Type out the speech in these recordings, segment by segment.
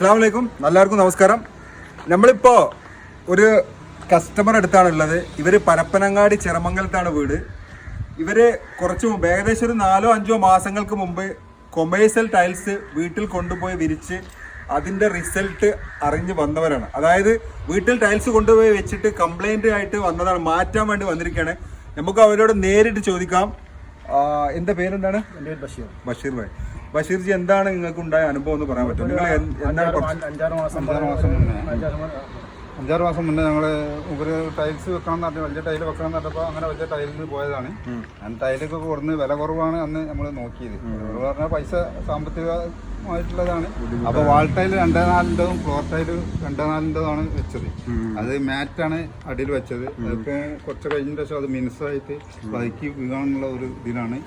അസ്സാം വലൈക്കും എല്ലാവർക്കും നമസ്കാരം. നമ്മളിപ്പോൾ ഒരു കസ്റ്റമർ അടുത്താണുള്ളത്. ഇവർ പരപ്പനങ്ങാടി ചിറമംഗലത്താണ് വീട്. ഇവർ കുറച്ച് മുമ്പ് ഏകദേശം ഒരു നാലോ അഞ്ചോ മാസങ്ങൾക്ക് മുമ്പ് കൊമേഴ്സ്യൽ ടൈൽസ് വീട്ടിൽ കൊണ്ടുപോയി വിരിച്ച് അതിന്റെ റിസൾട്ട് അറിഞ്ഞ് വന്നവരാണ്. അതായത് വീട്ടിൽ ടൈൽസ് കൊണ്ടുപോയി വെച്ചിട്ട് കംപ്ലൈന്റ് ആയിട്ട് വന്നതാണ് മാറ്റാൻ വേണ്ടി വന്നിരിക്കുകയാണ് നമുക്ക് അവരോട് നേരിട്ട് ചോദിക്കാം. എന്താ പേരെന്താണ്? ബഷീർ. ബഷീർ ഭായ്. ബഷീർ ജി എന്താണ് നിങ്ങൾക്ക് ഉണ്ടായ അനുഭവം എന്ന് പറയാൻ പറ്റും? നിങ്ങൾ എന്താണ് അഞ്ചാറ് മാസം അഞ്ചാറ് മാസം മുന്നേ. ഞങ്ങൾ ഒരു ടൈൽസ് വെക്കണം എന്ന് പറഞ്ഞു വലിയ ടൈൽ വെക്കണം എന്ന് പറഞ്ഞപ്പോൾ അങ്ങനെ വലിയ ടൈലിന് പോയതാണ്. അങ്ങനെ ടൈലൊക്കെ കൊടുന്ന് വില കുറവാണ് അന്ന് നമ്മൾ നോക്കിയത്. പറഞ്ഞാൽ പൈസ സാമ്പത്തികമായിട്ടുള്ളതാണ്. അപ്പോൾ വാൾ ടൈൽ രണ്ടേ നാലിന്റെതും ഫ്ലോർ ടൈൽ രണ്ടേ നാലിന്റെതാണ് വെച്ചത്. അത് മാറ്റാണ് അടിയിൽ വെച്ചത്. അതൊക്കെ കുറച്ച് കഴിഞ്ഞ ശേഷം അത് മിനുസായിട്ട് വൈക്കി വീഴാനുള്ള ഒരു ഇതിലാണ്.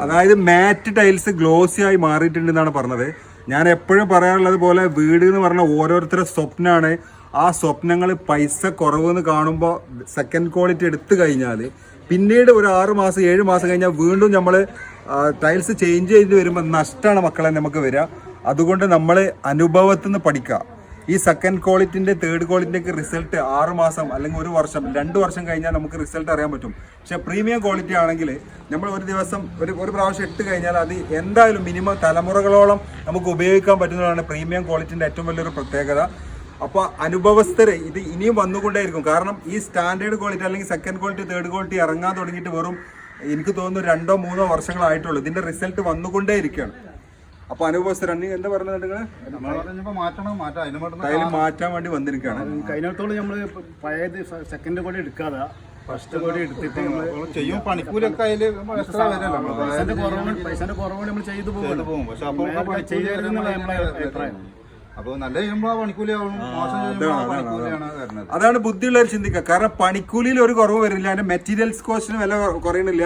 അതായത് മാറ്റ് ടൈൽസ് ഗ്ലോസി ആയി മാറിയിട്ടുണ്ടെന്നാണ് പറഞ്ഞത്. ഞാൻ എപ്പോഴും പറയാറുള്ളത് പോലെ വീട് എന്ന് പറഞ്ഞ ഓരോരുത്തരുടെ സ്വപ്നമാണ് ആ സ്വപ്നങ്ങൾ പൈസ കുറവ് എന്ന് കാണുമ്പോൾ സെക്കൻഡ് ക്വാളിറ്റി എടുത്തു കഴിഞ്ഞാൽ പിന്നീട് ഒരു ആറ് മാസം ഏഴ് മാസം കഴിഞ്ഞാൽ വീണ്ടും നമ്മൾ ടൈൽസ് ചേഞ്ച് ചെയ്ത് വരുമ്പോൾ നഷ്ടമാണ് മക്കളെ നമുക്ക് വരിക. അതുകൊണ്ട് നമ്മൾ അനുഭവത്തിൽ നിന്ന് പഠിക്കുക. ഈ സെക്കൻഡ് ക്വാളിറ്റിന്റെ തേർഡ് ക്വാളിറ്റിന്റെ റിസൾട്ട് ആറ് മാസം അല്ലെങ്കിൽ ഒരു വർഷം രണ്ട് വർഷം കഴിഞ്ഞാൽ നമുക്ക് റിസൾട്ട് അറിയാൻ പറ്റും. പക്ഷേ പ്രീമിയം ക്വാളിറ്റി ആണെങ്കിൽ നമ്മൾ ഒരു ദിവസം ഒരു ഒരു പ്രാവശ്യം ഇട്ട് കഴിഞ്ഞാൽ അത് എന്തായാലും മിനിമം തലമുറകളോളം നമുക്ക് ഉപയോഗിക്കാൻ പറ്റുന്നതാണ് പ്രീമിയം ക്വാളിറ്റിന്റെ ഏറ്റവും വലിയൊരു പ്രത്യേകത. അപ്പോൾ അനുഭവസ്ഥര് ഇത് ഇനിയും വന്നുകൊണ്ടേയിരിക്കും. കാരണം ഈ സ്റ്റാൻഡേർഡ് ക്വാളിറ്റി അല്ലെങ്കിൽ സെക്കൻഡ് ക്വാളിറ്റി തേർഡ് ക്വാളിറ്റി ഇറങ്ങാൻ തുടങ്ങിയിട്ട് വെറും എനിക്ക് തോന്നുന്നു രണ്ടോ മൂന്നോ വർഷങ്ങളായിട്ടുള്ളൂ. ഇതിന്റെ റിസൾട്ട് വന്നുകൊണ്ടേ ഇരിക്കുകയാണ് അപ്പോൾ അനുഭവസ്ഥരാണ് എന്താ പറഞ്ഞത് നിങ്ങൾ ടൈൽ മാറ്റാൻ വേണ്ടി വന്നിരിക്കുകയാണ്. കഴിഞ്ഞിടത്തോളം നമ്മൾ പഴയത് സെക്കൻഡ് കൂടെ എടുക്കാതെ ഫസ്റ്റ് കൂടി എടുത്തിട്ട് നമ്മൾ ചെയ്യും. പണിക്കൂലൊക്കെ അതിൽ പൈസന്റെ കുറവ് പൈസന്റെ കുറവ് നമ്മൾ ചെയ്തു പോകും പോകും. പക്ഷെ അപ്പോൾ ചെയ്യരുതെന്നുള്ള നമ്മളെ അഭിപ്രായം. അപ്പോൾ നല്ല ചെയ്യുമ്പോൾ ആ മോശം ചെയ്യുമ്പോൾ ആ പണിക്കൂലിയാണ് വരുന്നത്. അതാണ് ബുദ്ധിയുള്ളവർ ചിന്തിക്കുക. കാരണം പണിക്കൂലിയിൽ ഒരു കുറവ് വരില്ല. അതിന്റെ മെറ്റീരിയൽസ് കോസ്റ്റിന് വില കുറയുന്നില്ല കുറയണില്ല.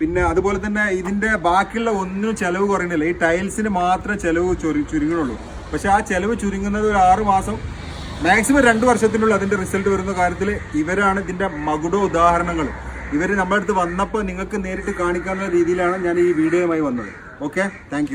പിന്നെ അതുപോലെ തന്നെ ഇതിന്റെ ബാക്കിയുള്ള ഒന്നിനും ചെലവ് കുറയുന്നില്ല. ഈ ടൈൽസിന് മാത്രമേ ചെലവ് ചുരു ചുരുങ്ങുള്ളൂ പക്ഷെ ആ ചെലവ് ചുരുങ്ങുന്നത് ഒരു ആറ് മാസം മാക്സിമം രണ്ട് വർഷത്തിനുള്ളിൽ അതിന്റെ റിസൾട്ട് വരുന്ന കാര്യത്തിൽ ഇവരാണ് ഇതിന്റെ മകുട ഉദാഹരണങ്ങൾ. ഇവർ നമ്മുടെ അടുത്ത് വന്നപ്പോൾ നിങ്ങൾക്ക് നേരിട്ട് കാണിക്കാവുന്ന രീതിയിലാണ് ഞാൻ ഈ വീഡിയോയുമായി വന്നത്. Okay thank